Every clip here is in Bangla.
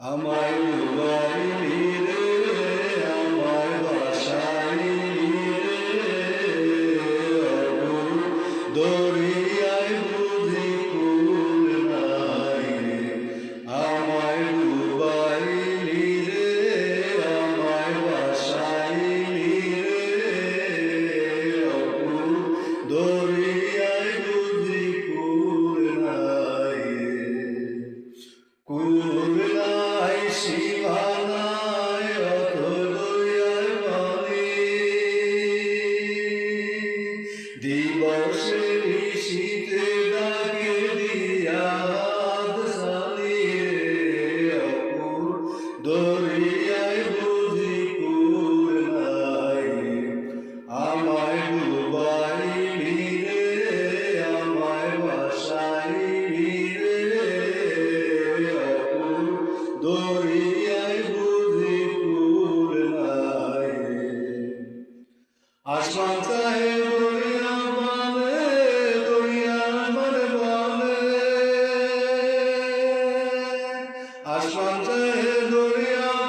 আমায় দিবসে শীতে ডাকে দিয়া সালিয়ে অকুল দরিয়ায় বুঝি কুল নাই। আমায় ডুবাইলি রে আমায় বাসাইলি রে অকুল দরিয়ায় বুঝি কুল নাই। আসমান চাহে Hallelujah.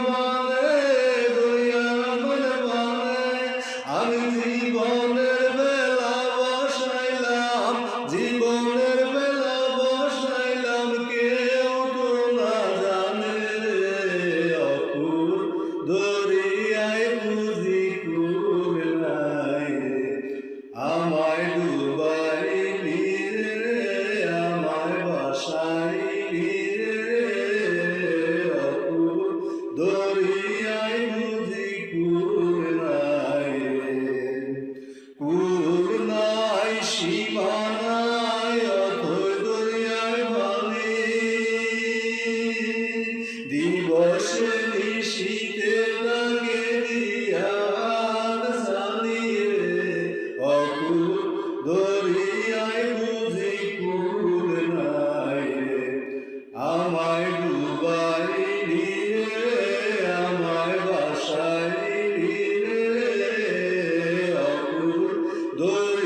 good